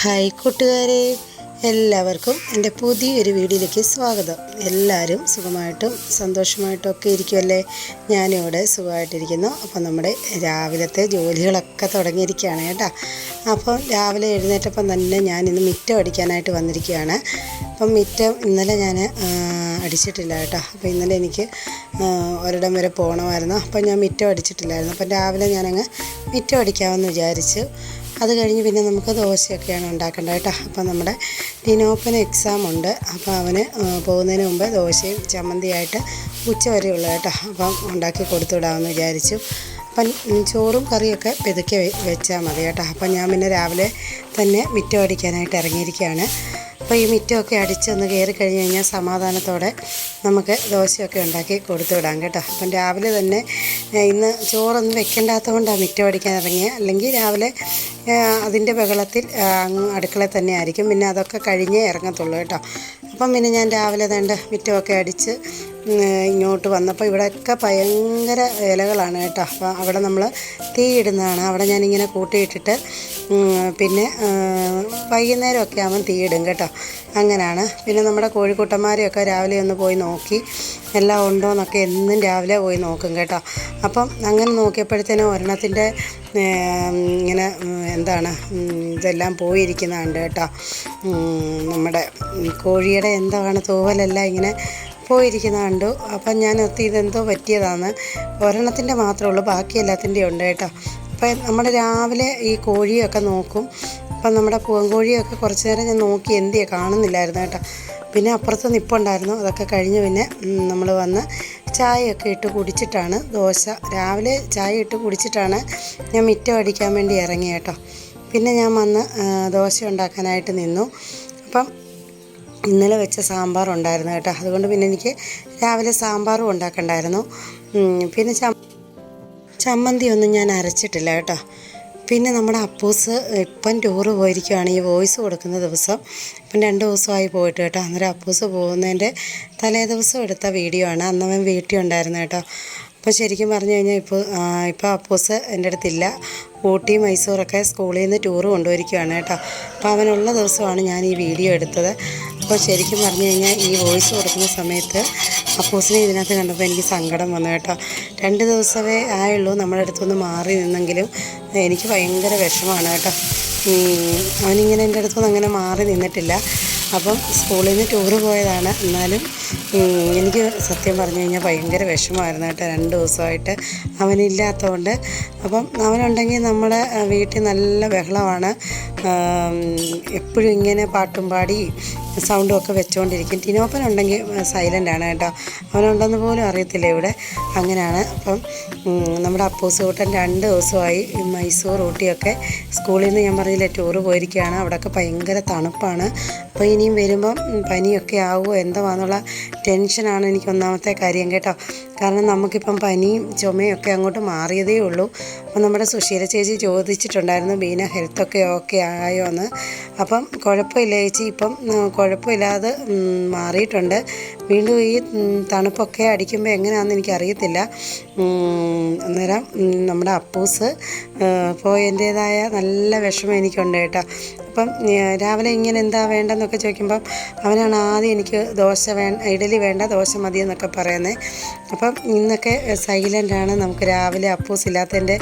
Hi കൂട്ടുകാരെ എല്ലാവർക്കും എന്റെ പുതിയൊരു വീഡിയോയിലേക്ക് സ്വാഗതം. എല്ലാവരും സുഖമായിട്ടും സന്തോഷമായിട്ടും ഒക്കെ ഇരിക്കുമല്ലേ ഞാനിവിടെ സുഖമായിട്ടിരിക്കുന്നു. അപ്പം നമ്മുടെ രാവിലത്തെ ജോലികളൊക്കെ തുടങ്ങിയിരിക്കുകയാണ് കേട്ടോ. അപ്പം രാവിലെ എഴുന്നേറ്റപ്പം തന്നെ ഞാൻ ഇന്ന് മിറ്റം അടിക്കാനായിട്ട് വന്നിരിക്കുകയാണ്. അപ്പം മിറ്റം ഇന്നലെ ഞാൻ അടിച്ചിട്ടില്ല കേട്ടോ. അപ്പോൾ ഇന്നലെ എനിക്ക് ഒരിടം വരെ പോകണമായിരുന്നു. അപ്പം ഞാൻ മിറ്റം അടിച്ചിട്ടില്ലായിരുന്നു. അപ്പം രാവിലെ ഞാനങ്ങ് മിറ്റം അടിക്കാമെന്ന് വിചാരിച്ചു അത് കഴിഞ്ഞ് പിന്നെ നമുക്ക് ദോശയൊക്കെയാണ് ഉണ്ടാക്കേണ്ടത് കേട്ടോ. അപ്പം നമ്മുടെ ടിനോപ്പന് എക്സാം ഉണ്ട്. അപ്പോൾ അവന് പോകുന്നതിന് മുമ്പ് ദോശയും ചമ്മന്തിയായിട്ട് ഉച്ച വരെയുള്ളൂ കേട്ടോ. അപ്പം ഉണ്ടാക്കി കൊടുത്തു വിടാമെന്ന് വിചാരിച്ചു. അപ്പം ചോറും കറിയൊക്കെ പെതുക്കെ വെച്ചാൽ മതി കേട്ടോ. അപ്പം ഞാൻ പിന്നെ രാവിലെ തന്നെ മിറ്റം അടിക്കാനായിട്ട് ഇറങ്ങിയിരിക്കുകയാണ്. അപ്പോൾ ഈ മിറ്റമൊക്കെ അടിച്ചൊന്ന് കയറി കഴിഞ്ഞ് കഴിഞ്ഞാൽ സമാധാനത്തോടെ നമുക്ക് ദോശയൊക്കെ ഉണ്ടാക്കി കൊടുത്തു വിടാം കേട്ടോ. അപ്പം രാവിലെ തന്നെ ഇന്ന് ചോറൊന്നും വെക്കേണ്ടാത്തത് കൊണ്ടാണ് മിറ്റം അടിക്കാൻ ഇറങ്ങിയത് അല്ലെങ്കിൽ രാവിലെ അതിന്റെ ബഹളത്തിൽ അടുക്കളയിൽ തന്നെ ആയിരിക്കും. പിന്നെ അതൊക്കെ കഴിഞ്ഞേ ഇറങ്ങത്തുള്ളൂ കേട്ടോ. അപ്പം പിന്നെ ഞാൻ രാവിലെ തന്നെ മിറ്റമൊക്കെ അടിച്ച് ഇങ്ങോട്ട് വന്നപ്പോൾ ഇവിടെയൊക്കെ ഭയങ്കര ഇലകളാണ് കേട്ടോ. അപ്പോൾ അവിടെ നമ്മൾ തീയിടുന്നതാണ് അവിടെ ഞാനിങ്ങനെ കൂട്ടിയിട്ടിട്ട് പിന്നെ വൈകുന്നേരമൊക്കെ ആകുമ്പം തീയിടും കേട്ടോ. അങ്ങനെയാണ് പിന്നെ നമ്മുടെ കോഴിക്കുട്ടന്മാരെയൊക്കെ രാവിലെ ഒന്ന് പോയി നോക്കി. എല്ലാം ഉണ്ടോ എന്നൊക്കെ എന്നും രാവിലെ പോയി നോക്കും കേട്ടോ. അപ്പം അങ്ങനെ നോക്കിയപ്പോഴത്തേനും ഒരെണ്ണത്തിന്റെ ഇങ്ങനെ എന്താണ് ഇതെല്ലാം പോയിരിക്കുന്നുണ്ട് കേട്ടോ. നമ്മുടെ കോഴിയുടെ എന്താണ് തൂവലെല്ലാം ഇങ്ങനെ പോയിരിക്കുന്ന കണ്ടു. അപ്പം ഞാൻ ഒത്തി ഇതെന്തോ പറ്റിയതാണ്. ഒരെണ്ണത്തിന്റെ മാത്രമേ ഉള്ളൂ. ബാക്കി എല്ലാത്തിന്റെയും ഉണ്ട് കേട്ടോ. അപ്പം നമ്മൾ രാവിലെ ഈ കോഴിയൊക്കെ നോക്കും. അപ്പം നമ്മുടെ പൂവൻകോഴിയൊക്കെ കുറച്ച് നേരം ഞാൻ നോക്കി എന്തിയാ കാണുന്നില്ലായിരുന്നു കേട്ടോ. പിന്നെ അപ്പുറത്ത് നിപ്പുണ്ടായിരുന്നു. അതൊക്കെ കഴിഞ്ഞ് പിന്നെ നമ്മൾ വന്ന് ചായയൊക്കെ ഇട്ട് കുടിച്ചിട്ടാണ് ദോശ. രാവിലെ ചായ ഇട്ട് കുടിച്ചിട്ടാണ് ഞാൻ മിറ്റം അടിക്കാൻ വേണ്ടി ഇറങ്ങി കേട്ടോ. പിന്നെ ഞാൻ വന്ന് ദോശ ഉണ്ടാക്കാനായിട്ട് നിന്നു. അപ്പം ഇന്നലെ വെച്ച സാമ്പാർ ഉണ്ടായിരുന്നു കേട്ടോ. അതുകൊണ്ട് പിന്നെ എനിക്ക് രാവിലെ സാമ്പാറും ഉണ്ടാക്കണ്ടായിരുന്നു. പിന്നെ ചമ്മ ചമ്മന്തി ഒന്നും ഞാൻ അരച്ചിട്ടില്ല കേട്ടോ. പിന്നെ നമ്മുടെ അപ്പൂസ് ഇപ്പം ടൂറ് പോയിരിക്കുകയാണ് ഈ വോയിസ് കൊടുക്കുന്ന ദിവസം ഇപ്പം രണ്ട് ദിവസമായി പോയിട്ട് കേട്ടോ. അന്നേരം അപ്പൂസ് പോകുന്നതിന്റെ തലേ ദിവസം എടുത്ത വീഡിയോ ആണ്. അന്നവൻ വീട്ടിൽ ഉണ്ടായിരുന്നു കേട്ടോ. അപ്പോൾ ശരിക്കും പറഞ്ഞു കഴിഞ്ഞാൽ ഇപ്പോൾ ഇപ്പോൾ അപ്പോസ് എന്റെ അടുത്തില്ല. ഊട്ടി മൈസൂറൊക്കെ സ്കൂളിൽ നിന്ന് ടൂറ് കൊണ്ടുപോയിരിക്കുകയാണ് കേട്ടോ. അപ്പോൾ അവനുള്ള ദിവസമാണ് ഞാൻ ഈ വീഡിയോ എടുത്തത്. അപ്പോൾ ശരിക്കും പറഞ്ഞു കഴിഞ്ഞാൽ ഈ വോയിസ് കൊടുക്കുന്ന സമയത്ത് അപ്പൂസിനെ ഇതിനകത്ത് കണ്ടപ്പോൾ എനിക്ക് സങ്കടം വന്നു കേട്ടോ. രണ്ട് ദിവസമേ ആയുള്ളൂ നമ്മുടെ അടുത്തുനിന്ന് മാറി നിന്നെങ്കിലും. എനിക്ക് ഭയങ്കര വിഷമമാണ് കേട്ടോ. അവനിങ്ങനെ എന്റെ അടുത്തുനിന്ന് അങ്ങനെ മാറി നിന്നിട്ടില്ല. അപ്പം സ്കൂളിൽ നിന്ന് ടൂറ് പോയതാണ്. എന്നാലും എനിക്ക് സത്യം പറഞ്ഞു കഴിഞ്ഞാൽ ഭയങ്കര വിഷമമായിരുന്നു കേട്ടോ. രണ്ട് ദിവസമായിട്ട് അവനില്ലാത്തതുകൊണ്ട്. അപ്പം അവനുണ്ടെങ്കിൽ നമ്മുടെ വീട്ടിൽ നല്ല ബഹളമാണ്. എപ്പോഴും ഇങ്ങനെ പാട്ടും പാടി സൗണ്ടും ഒക്കെ വെച്ചുകൊണ്ടിരിക്കും ടിനോപ്പൻ ഉണ്ടെങ്കിൽ സൈലന്റ് ആണ് കേട്ടോ. അവനുണ്ടെന്ന് പോലും അറിയത്തില്ല ഇവിടെ. അങ്ങനെയാണ്. അപ്പം നമ്മുടെ അപ്പൂസ് കൂട്ടൻ രണ്ട് ദിവസമായി ഈ മൈസൂർ ഊട്ടിയൊക്കെ സ്കൂളിൽ നിന്ന് ഞാൻ പറഞ്ഞില്ല ടൂറ് പോയിരിക്കുകയാണ്. അവിടെയൊക്കെ ഭയങ്കര തണുപ്പാണ്. അപ്പോൾ ഇനിയും വരുമ്പം പനിയൊക്കെ ആവുമോ? എന്തുവാന്നുള്ള ടെൻഷനാണ് എനിക്ക് ഒന്നാമത്തെ കാര്യം കേട്ടോ. കാരണം നമുക്കിപ്പം പനിയും ചുമയും ഒക്കെ അങ്ങോട്ട് മാറിയതേ ഉള്ളൂ. അപ്പം നമ്മുടെ സുശീല ചേച്ചി ചോദിച്ചിട്ടുണ്ടായിരുന്നു ബീന ഹെൽത്തൊക്കെ ഓക്കെ ആയോ എന്ന് അപ്പം കുഴപ്പമില്ല ചേച്ചി ഇപ്പം കുഴപ്പമില്ലാതെ മാറിയിട്ടുണ്ട്. വീണ്ടും ഈ തണുപ്പൊക്കെ അടിക്കുമ്പോൾ എങ്ങനെയാണെന്ന് എനിക്കറിയത്തില്ല. അന്നേരം നമ്മുടെ അപ്പൂസ് ഇപ്പോൾ എന്റേതായ നല്ല വിഷമം എനിക്കുണ്ട് കേട്ടോ. അപ്പം രാവിലെ ഇങ്ങനെ എന്താ വേണ്ടെന്നൊക്കെ ചോദിക്കുമ്പം അവനാണ് ആദ്യം എനിക്ക് ദോശ വേ ഇഡലി വേണ്ട ദോശ മതി എന്നൊക്കെ പറയുന്നത് അപ്പം ഇന്നൊക്കെ സൈലന്റാണ് നമുക്ക് രാവിലെ അപ്പൂസ് ഇല്ലാത്തതിന്റെ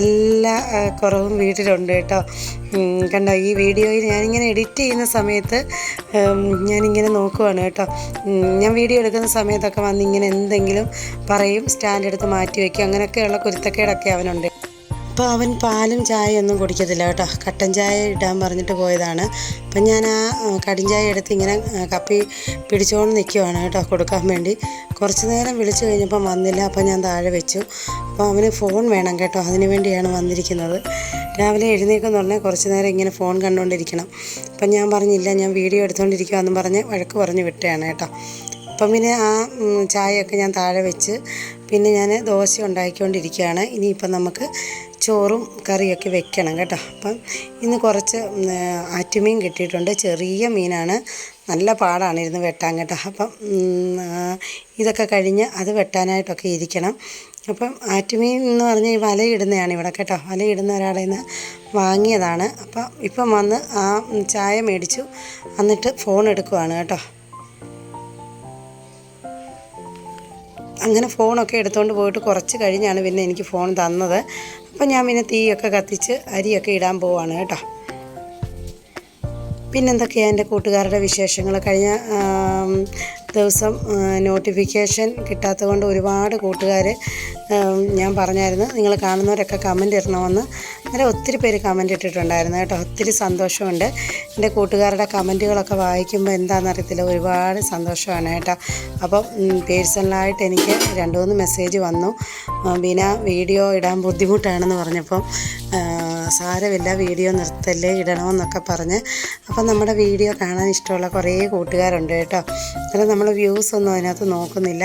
എല്ലാ കുറവും വീട്ടിലുണ്ട് കേട്ടോ. കണ്ടോ ഈ വീഡിയോയിൽ ഞാനിങ്ങനെ എഡിറ്റ് ചെയ്യുന്ന സമയത്ത് ഞാനിങ്ങനെ നോക്കുവാണ് കേട്ടോ. ഞാൻ വീഡിയോ എടുക്കുന്ന സമയത്തൊക്കെ വന്ന് ഇങ്ങനെ എന്തെങ്കിലും പറയും സ്റ്റാൻഡ് എടുത്ത് മാറ്റി വയ്ക്കും അങ്ങനെയൊക്കെയുള്ള കുരുത്തക്കേടൊക്കെ അവനുണ്ട്. അപ്പോൾ അവൻ പാലും ചായയും ഒന്നും കുടിക്കത്തില്ല കേട്ടോ. കട്ടൻ ചായ ഇടാൻ പറഞ്ഞിട്ട് പോയതാണ്. അപ്പം ഞാൻ ആ കടിൻ കടും ചായ എടുത്ത് ഇങ്ങനെ കപ്പി പിടിച്ചുകൊണ്ട് നിൽക്കുവാണ് കേട്ടോ കൊടുക്കാൻ വേണ്ടി. കുറച്ച് നേരം വിളിച്ചു കഴിഞ്ഞപ്പം വന്നില്ല. അപ്പോൾ ഞാൻ താഴെ വെച്ചു. അപ്പോൾ അവന് ഫോൺ വേണം കേട്ടോ. അതിന് വേണ്ടിയാണ് വന്നിരിക്കുന്നത്. രാവിലെ എഴുന്നേക്കെന്ന് പറഞ്ഞാൽ കുറച്ച് നേരം ഇങ്ങനെ ഫോൺ കണ്ടുകൊണ്ടിരിക്കണം അപ്പം ഞാൻ പറഞ്ഞില്ല ഞാൻ വീഡിയോ എടുത്തുകൊണ്ടിരിക്കുകയെന്ന് പറഞ്ഞ് വഴക്ക് പറഞ്ഞ് വിട്ടതാണ് കേട്ടോ. അപ്പം പിന്നെ ആ ചായയൊക്കെ ഞാൻ താഴെ വെച്ച് പിന്നെ ഞാൻ ദോശ ഉണ്ടാക്കിക്കൊണ്ടിരിക്കുകയാണ്. ഇനിയിപ്പം നമുക്ക് ചോറും കറിയൊക്കെ വെക്കണം കേട്ടോ. അപ്പം ഇന്ന് കുറച്ച് ആറ്റുമീൻ കിട്ടിയിട്ടുണ്ട്. ചെറിയ മീനാണ്. നല്ല പാടാണ് ഇരുന്ന് വെട്ടാൻ കേട്ടോ. അപ്പം ഇതൊക്കെ കഴിഞ്ഞ് അത് വെട്ടാനായിട്ടൊക്കെ ഇരിക്കണം. അപ്പം ആറ്റുമീൻ എന്ന് പറഞ്ഞാൽ ഈ വലയിടുന്നതാണ് ഇവിടെ കേട്ടോ. വലയിടുന്ന ഒരാളെ നിന്ന് വാങ്ങിയതാണ്. അപ്പം ഇപ്പം വന്ന് ആ ചായ മേടിച്ചു. എന്നിട്ട് ഫോൺ എടുക്കുവാണ് കേട്ടോ. അങ്ങനെ ഫോണൊക്കെ എടുത്തുകൊണ്ട് പോയിട്ട് കുറച്ച് കഴിഞ്ഞാണ് പിന്നെ എനിക്ക് ഫോൺ തന്നത്. അപ്പം ഞാൻ പിന്നെ തീയൊക്കെ കത്തിച്ച് അരിയൊക്കെ ഇടാൻ പോവാണ് കേട്ടോ. പിന്നെന്തൊക്കെയാണ് എന്റെ കൂട്ടുകാരുടെ വിശേഷങ്ങൾ? കഴിഞ്ഞ ദിവസം നോട്ടിഫിക്കേഷൻ കിട്ടാത്തത് കൊണ്ട് ഒരുപാട് കൂട്ടുകാർ ഞാൻ പറഞ്ഞായിരുന്നു. നിങ്ങൾ കാണുന്നവരൊക്കെ കമന്റ് ഇടണമെന്ന്. അങ്ങനെ ഒത്തിരി പേര് കമന്റ് ഇട്ടിട്ടുണ്ടായിരുന്നു കേട്ടോ. ഒത്തിരി സന്തോഷമുണ്ട്. എന്റെ കൂട്ടുകാരുടെ കമന്റുകളൊക്കെ വായിക്കുമ്പോൾ എന്താണെന്നറിയത്തില്ല. ഒരുപാട് സന്തോഷമാണ് കേട്ടോ. അപ്പം പേഴ്സണലായിട്ട് എനിക്ക് രണ്ട് മൂന്ന് മെസ്സേജ് വന്നു ബിന വീഡിയോ ഇടാൻ ബുദ്ധിമുട്ടാണെന്ന് പറഞ്ഞപ്പം സാരമില്ല വീഡിയോ നിർത്തല്ലേ ഇടണമെന്നൊക്കെ പറഞ്ഞ്. അപ്പം നമ്മുടെ വീഡിയോ കാണാൻ ഇഷ്ടമുള്ള കുറേ കൂട്ടുകാരുണ്ട് കേട്ടോ. അന്നേരം നമ്മൾ വ്യൂസ് ഒന്നും അതിനകത്ത് നോക്കുന്നില്ല.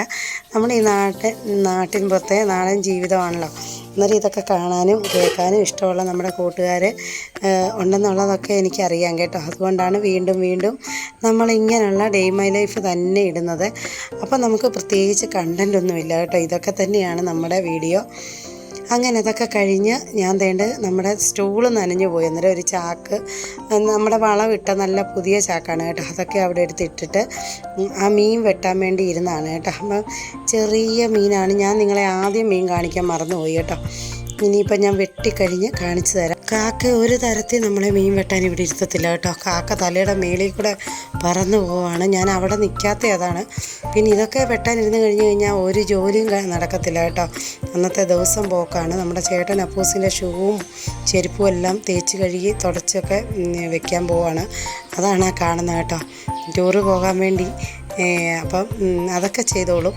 നമ്മൾ ഈ നാട്ടിൽ നാട്ടിൻ പുറത്തെ നാടൻ ജീവിതമാണല്ലോ. അന്നേരം ഇതൊക്കെ കാണാനും കേൾക്കാനും ഇഷ്ടമുള്ള നമ്മുടെ കൂട്ടുകാർ ഉണ്ടെന്നുള്ളതൊക്കെ എനിക്കറിയാം കേട്ടോ. അതുകൊണ്ടാണ് വീണ്ടും വീണ്ടും നമ്മൾ ഇങ്ങനെയുള്ള ഡേ മൈ ലൈഫ് തന്നെ ഇടുന്നത്. അപ്പോൾ നമുക്ക് പ്രത്യേകിച്ച് കണ്ടന്റ് ഒന്നുമില്ല കേട്ടോ. ഇതൊക്കെ തന്നെയാണ് നമ്മുടെ വീഡിയോ. അങ്ങനെ അതൊക്കെ കഴിഞ്ഞ് ഞാൻ തേണ്ട നമ്മുടെ സ്റ്റൂൾ നനഞ്ഞു പോയി. അന്നേരം ഒരു ചാക്ക് നമ്മുടെ വളമിട്ട നല്ല പുതിയ ചാക്കാണ് കേട്ടോ. അതൊക്കെ അവിടെ എടുത്തിട്ടിട്ട് ആ മീൻ വെട്ടാൻ വേണ്ടി ഇരുന്നാണ് കേട്ടോ. അപ്പം ചെറിയ മീനാണ്. ഞാൻ നിങ്ങളെ ആദ്യം മീൻ കാണിക്കാൻ മറന്നുപോയി കേട്ടോ. ഇനിയിപ്പോൾ ഞാൻ വെട്ടിക്കഴിഞ്ഞ് കാണിച്ചു തരാം. കാക്ക ഒരു തരത്തിൽ നമ്മളെ മീൻ വെട്ടാൻ ഇവിടെ ഇരുത്തത്തില്ല കേട്ടോ. കാക്ക തലയുടെ മേളിൽ കൂടെ പറന്നു പോവാണ്. ഞാൻ അവിടെ നിൽക്കാത്ത അതാണ്. പിന്നെ ഇതൊക്കെ വെട്ടാൻ ഇരുന്ന് കഴിഞ്ഞ് കഴിഞ്ഞാൽ ഒരു ജോലിയും നടക്കത്തില്ല കേട്ടോ. അന്നത്തെ ദിവസം പോക്കാണ്. നമ്മുടെ ചേട്ടൻ അപ്പൂസിന്റെ ഷൂവും ചെരുപ്പും എല്ലാം തേച്ച് കഴുകി തുടച്ചൊക്കെ വെക്കാൻ പോവാണ്. അതാണ് ആ കാണുന്നത് കേട്ടോ. ടൂറ് പോകാൻ വേണ്ടി. അപ്പം അതൊക്കെ ചെയ്തോളും.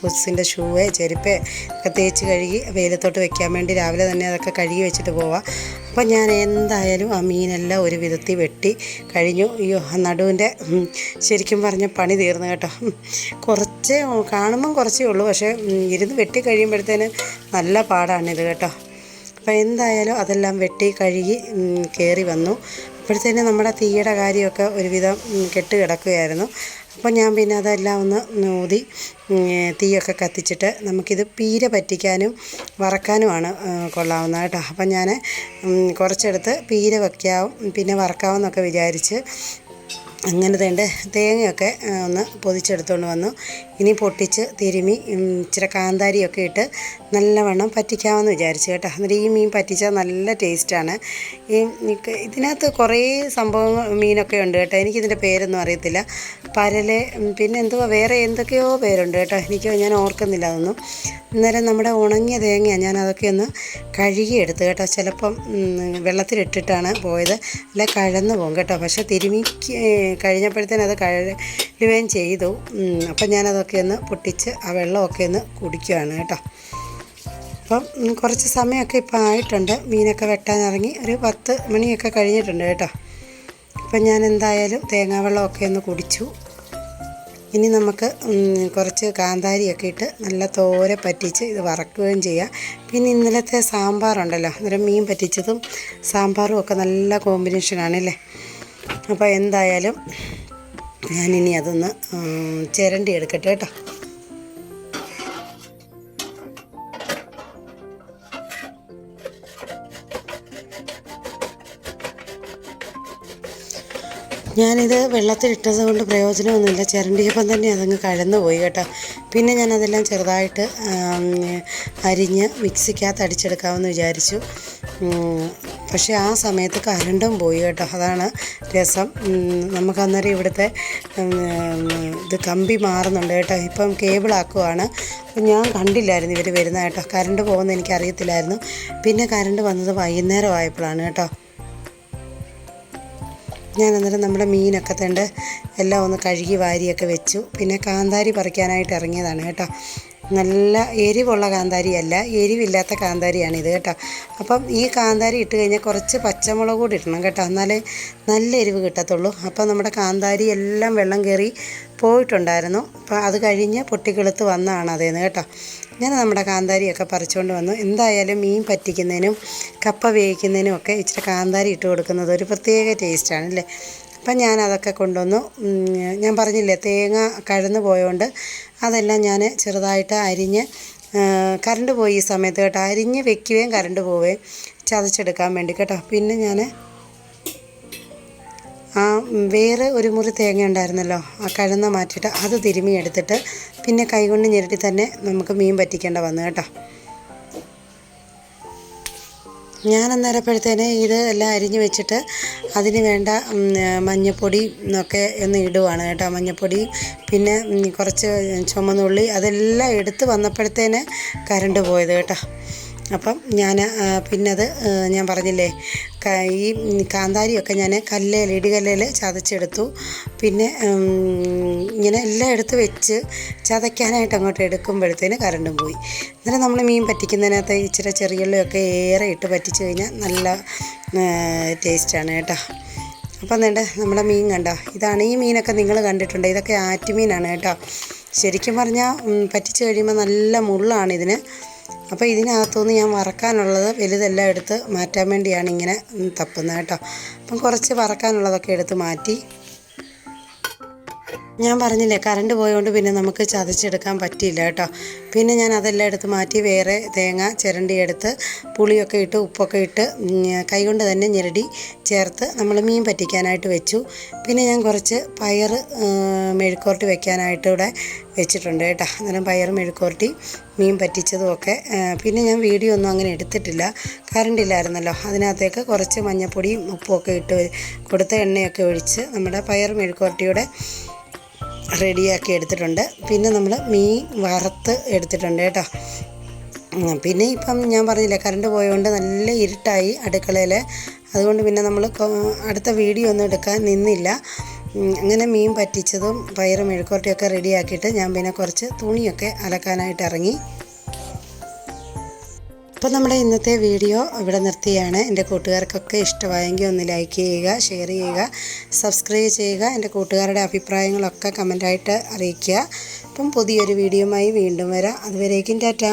പുസ്സിന്റെ ഷൂവേ ചെരുപ്പേ ഒക്കെ തേച്ച് കഴുകി വെയിലത്തോട്ട് വെക്കാൻ വേണ്ടി രാവിലെ തന്നെ അതൊക്കെ കഴുകി വെച്ചിട്ട് പോവാം. അപ്പം ഞാൻ എന്തായാലും ആ മീനെല്ലാം ഒരു വിധത്തിൽ വെട്ടി കഴിഞ്ഞു. അയ്യോ നടുവിന്റെ ശരിക്കും പറഞ്ഞ പണി തീർന്നു കേട്ടോ. കുറച്ച് കാണുമ്പം കുറച്ചേ ഉള്ളൂ. പക്ഷേ ഇരുന്ന് വെട്ടി കഴിയുമ്പോഴത്തേന് നല്ല പാടാണിത് കേട്ടോ. അപ്പോൾ എന്തായാലും അതെല്ലാം വെട്ടി കഴുകി കയറി വന്നു. അപ്പോഴത്തേന് നമ്മുടെ തീയുടെ കാര്യമൊക്കെ ഒരുവിധം കെട്ട് കിടക്കുകയായിരുന്നു. അപ്പോൾ ഞാൻ പിന്നെ അതെല്ലാം ഒന്ന് ഊതി തീയൊക്കെ കത്തിച്ചിട്ട് നമുക്കിത് പീര പറ്റിക്കാനും വറക്കാനുമാണ് കൊള്ളാവുന്നത് കേട്ടോ. അപ്പം ഞാൻ കുറച്ചെടുത്ത് പീര വയ്ക്കാവും പിന്നെ വറക്കാമെന്നൊക്കെ വിചാരിച്ച് അങ്ങനെ തേണ്ട തേങ്ങയൊക്കെ ഒന്ന് പൊതിച്ചെടുത്തുകൊണ്ട് വന്നു. ഇനി പൊട്ടിച്ച് തിരുമി ഇച്ചിരി കാന്താരിയൊക്കെ ഇട്ട് നല്ലവണ്ണം പറ്റിക്കാമെന്ന് വിചാരിച്ചു കേട്ടോ. അന്നേരം ഈ മീൻ പറ്റിച്ചാൽ നല്ല ടേസ്റ്റാണ്. ഈ ഇതിനകത്ത് കുറേ സംഭവങ്ങൾ മീനൊക്കെ ഉണ്ട് കേട്ടോ. എനിക്കിതിന്റെ പേരൊന്നും അറിയത്തില്ല. പരൽ പിന്നെ വേറെ എന്തൊക്കെയോ പേരുണ്ട് കേട്ടോ. എനിക്ക് ഞാൻ ഓർക്കുന്നില്ല അതൊന്നും. അന്നേരം നമ്മുടെ ഉണങ്ങിയ തേങ്ങയാണ് ഞാൻ അതൊക്കെ ഒന്ന് കഴുകിയെടുത്ത് കേട്ടോ. ചിലപ്പം വെള്ളത്തിലിട്ടിട്ടാണ് പോയത്. അല്ല കഴന്ന് പോകും കേട്ടോ. പക്ഷേ തിരുമി കഴിഞ്ഞപ്പോഴത്തേനും അത് കഴുകുകയും ചെയ്തു. അപ്പം ഞാനതൊക്കെ ഒന്ന് പൊട്ടിച്ച് ആ വെള്ളമൊക്കെ ഒന്ന് കുടിക്കുകയാണ് കേട്ടോ. അപ്പം കുറച്ച് സമയമൊക്കെ ഇപ്പം ആയിട്ടുണ്ട്. മീനൊക്കെ വെട്ടാൻ ഇറങ്ങി ഒരു പത്ത് മണിയൊക്കെ കഴിഞ്ഞിട്ടുണ്ട് കേട്ടോ. അപ്പം ഞാൻ എന്തായാലും തേങ്ങാവെള്ളമൊക്കെ ഒന്ന് കുടിച്ചു. ഇനി നമുക്ക് കുറച്ച് കാന്താരിയൊക്കെ ഇട്ട് നല്ല തോരെ പറ്റിച്ച് ഇത് വറക്കുകയും ചെയ്യാം. പിന്നെ ഇന്നലത്തെ സാമ്പാറുണ്ടല്ലോ. അന്നേരം മീൻ പറ്റിച്ചതും സാമ്പാറും ഒക്കെ നല്ല കോമ്പിനേഷനാണല്ലേ അപ്പോൾ എന്തായാലും ഞാനിനി അതൊന്ന് ചിരണ്ടി എടുക്കട്ടെ കേട്ടോ. ഞാനിത് വെള്ളത്തിലിട്ടത് കൊണ്ട് പ്രയോജനമൊന്നുമില്ല. ചിരണ്ടിയപ്പം തന്നെ അതങ്ങ് കഴന്നു പോയി കേട്ടോ. പിന്നെ ഞാനതെല്ലാം ചെറുതായിട്ട് അരിഞ്ഞ് മിക്സിക്കകത്ത് അടിച്ചെടുക്കാമെന്ന് വിചാരിച്ചു. പക്ഷേ ആ സമയത്ത് കരണ്ടും പോയി കേട്ടോ. അതാണ് രസം. നമുക്കന്നേരം ഇവിടുത്തെ ഇത് കമ്പി മാറുന്നുണ്ട് കേട്ടോ. ഇപ്പം കേബിളാക്കുവാണ്. അപ്പം ഞാൻ കണ്ടില്ലായിരുന്നു ഇവർ വരുന്ന കേട്ടോ. കരണ്ട് പോകുന്നത് എനിക്കറിയത്തില്ലായിരുന്നു. പിന്നെ കരണ്ട് വന്നത് വൈകുന്നേരം ആയപ്പോഴാണ് കേട്ടോ. ഞാൻ അന്നേരം നമ്മുടെ മീനൊക്കെ തണ്ട് എല്ലാം ഒന്ന് കഴുകി വാരിയൊക്കെ വെച്ചു. പിന്നെ കാന്താരി പറിക്കാനായിട്ട് ഇറങ്ങിയതാണ് കേട്ടോ. നല്ല എരിവുള്ള കാന്താരിയല്ല എരിവില്ലാത്ത കാന്താരിയാണിത് കേട്ടോ. അപ്പം ഈ കാന്താരി ഇട്ട് കഴിഞ്ഞാൽ കുറച്ച് പച്ചമുളക് കൂടി ഇടണം കേട്ടോ. എന്നാലേ നല്ല എരിവ് കിട്ടത്തുള്ളൂ. അപ്പം നമ്മുടെ കാന്താരി എല്ലാം വെള്ളം കയറി പോയിട്ടുണ്ടായിരുന്നു. അപ്പോൾ അത് കഴിഞ്ഞ് പൊട്ടിക്കെളുത്ത് വന്നതാണ് അതേന്ന് കേട്ടോ. ഞാൻ നമ്മുടെ കാന്താരിയൊക്കെ പറിച്ചുകൊണ്ട് വന്നു. എന്തായാലും മീൻ പറ്റിക്കുന്നതിനും കപ്പ വേവിക്കുന്നതിനും ഒക്കെ ഇച്ചിരി കാന്താരി ഇട്ട് കൊടുക്കുന്നത് ഒരു പ്രത്യേക ടേസ്റ്റാണ് അല്ലേ? അപ്പം ഞാൻ അതൊക്കെ കൊണ്ടുവന്നു. ഞാൻ പറഞ്ഞില്ലേ തേങ്ങ കഴന്ന് പോയതുകൊണ്ട് അതെല്ലാം ഞാൻ ചെറുതായിട്ട് അരിഞ്ഞ് കറണ്ട് പോയി ഈ സമയത്ത് കേട്ടോ. അരിഞ്ഞ് വെക്കുകയും കറണ്ട് പോവുകയും ചതച്ചെടുക്കാൻ വേണ്ടി കേട്ടോ. പിന്നെ ഞാൻ ആ വേറെ ഒരു മുറി തേങ്ങ ഉണ്ടായിരുന്നല്ലോ ആ കഴുന്ന മാറ്റിയിട്ട് അത് തിരുമ്മി എടുത്തിട്ട് പിന്നെ കൈകൊണ്ട് ഞെരട്ടി തന്നെ നമുക്ക് മീൻ പറ്റിക്കേണ്ട വന്നു കേട്ടോ. ഞാൻ അന്നേരപ്പോഴത്തേന് ഇത് എല്ലാം അരിഞ്ഞ് വെച്ചിട്ട് അതിന് വേണ്ട മഞ്ഞപ്പൊടി ഒക്കെ ഒന്ന് ഇടുവാണ് കേട്ടോ. മഞ്ഞപ്പൊടി പിന്നെ കുറച്ച് ചുമന്നുള്ളി അതെല്ലാം എടുത്ത് വന്നപ്പോഴത്തേന് കരണ്ട് പോയത് കേട്ടോ. അപ്പം ഞാൻ പിന്നെ അത് ഞാൻ പറഞ്ഞില്ലേ ഈ കാന്താരിയൊക്കെ ഞാൻ കല്ലേൽ ഇടികല്ലേൽ ചതച്ചെടുത്തു. പിന്നെ ഇങ്ങനെ എല്ലാം എടുത്ത് വെച്ച് ചതയ്ക്കാനായിട്ട് അങ്ങോട്ട് എടുക്കുമ്പോഴത്തേന് കറണ്ടും പോയി. അന്നേരം നമ്മൾ മീൻ പറ്റിക്കുന്നതിനകത്ത് ഇച്ചിരി ചെറിയുള്ളിയൊക്കെ ഏറെ ഇട്ട് പറ്റിച്ച് കഴിഞ്ഞാൽ നല്ല ടേസ്റ്റാണ് കേട്ടോ. അപ്പം വേണ്ട നമ്മുടെ മീൻ കണ്ടോ? ഇതാണ് ഈ മീനൊക്കെ നിങ്ങൾ കണ്ടിട്ടുണ്ട്. ഇതൊക്കെ ആറ്റുമീനാണ് കേട്ടോ. ശരിക്കും പറഞ്ഞാൽ പറ്റിച്ച് കഴിയുമ്പോൾ നല്ല മുള്ളാണ് ഇതിന്. അപ്പോൾ ഇതിനകത്തുനിന്ന് ഞാൻ വറക്കാനുള്ളത് വലുതെല്ലാം എടുത്ത് മാറ്റാൻ വേണ്ടിയാണ് ഇങ്ങനെ തപ്പുന്നത് കേട്ടോ. അപ്പം കുറച്ച് വറക്കാനുള്ളതൊക്കെ എടുത്ത് മാറ്റി. ഞാൻ പറഞ്ഞില്ലേ കറണ്ട് പോയതുകൊണ്ട് പിന്നെ നമുക്ക് ചതച്ചെടുക്കാൻ പറ്റിയില്ല കേട്ടോ. പിന്നെ ഞാൻ അതെല്ലാം എടുത്ത് മാറ്റി വേറെ തേങ്ങ ചിരണ്ടി എടുത്ത് പുളിയൊക്കെ ഇട്ട് ഉപ്പൊക്കെ ഇട്ട് കൈകൊണ്ട് തന്നെ ഞെരടി ചേർത്ത് നമ്മൾ മീൻ പറ്റിക്കാനായിട്ട് വെച്ചു. പിന്നെ ഞാൻ കുറച്ച് പയർ മെഴുക്കോർട്ടി വെക്കാനായിട്ട് ഇവിടെ വെച്ചിട്ടുണ്ട് കേട്ടോ. അന്നേരം പയർ മെഴുക്കോർട്ടി മീൻ പറ്റിച്ചതും ഒക്കെ പിന്നെ ഞാൻ വീഡിയോ ഒന്നും അങ്ങനെ എടുത്തിട്ടില്ല. കറണ്ട് ഇല്ലായിരുന്നല്ലോ. അതിനകത്തേക്ക് കുറച്ച് മഞ്ഞപ്പൊടിയും ഉപ്പും ഒക്കെ ഇട്ട് കൊടുത്ത എണ്ണയൊക്കെ ഒഴിച്ച് നമ്മുടെ പയർ മെഴുക്കോർട്ടിയുടെ റെഡിയാക്കി എടുത്തിട്ടുണ്ട്. പിന്നെ നമ്മൾ മീൻ വറുത്ത് എടുത്തിട്ടുണ്ട് കേട്ടോ. പിന്നെ ഇപ്പം ഞാൻ പറഞ്ഞില്ല കറണ്ട് പോയതുകൊണ്ട് നല്ല ഇരുട്ടായി അടുക്കളയിൽ അതുകൊണ്ട് പിന്നെ നമ്മൾ അടുത്ത വീഡിയോ ഒന്നും എടുക്കാൻ നിന്നില്ല. അങ്ങനെ മീൻ പറ്റിച്ചതും പയറും മെഴുക്കോട്ടിയൊക്കെ റെഡിയാക്കിയിട്ട് ഞാൻ പിന്നെ കുറച്ച് തുണിയൊക്കെ അലക്കാനായിട്ട് ഇറങ്ങി. അപ്പോൾ നമ്മുടെ ഇന്നത്തെ വീഡിയോ ഇവിടെ നിർത്തിയാണ്. എന്റെ കൂട്ടുകാർക്കൊക്കെ ഇഷ്ടമായെങ്കിൽ ഒന്ന് ലൈക്ക് ചെയ്യുക ഷെയർ ചെയ്യുക സബ്സ്ക്രൈബ് ചെയ്യുക എന്റെ കൂട്ടുകാരുടെ അഭിപ്രായങ്ങളൊക്കെ കമന്റായിട്ട് അറിയിക്കുക. അപ്പം പുതിയൊരു വീഡിയോയുമായി വീണ്ടും വരാം. അതുവരേക്കും ടാറ്റാ.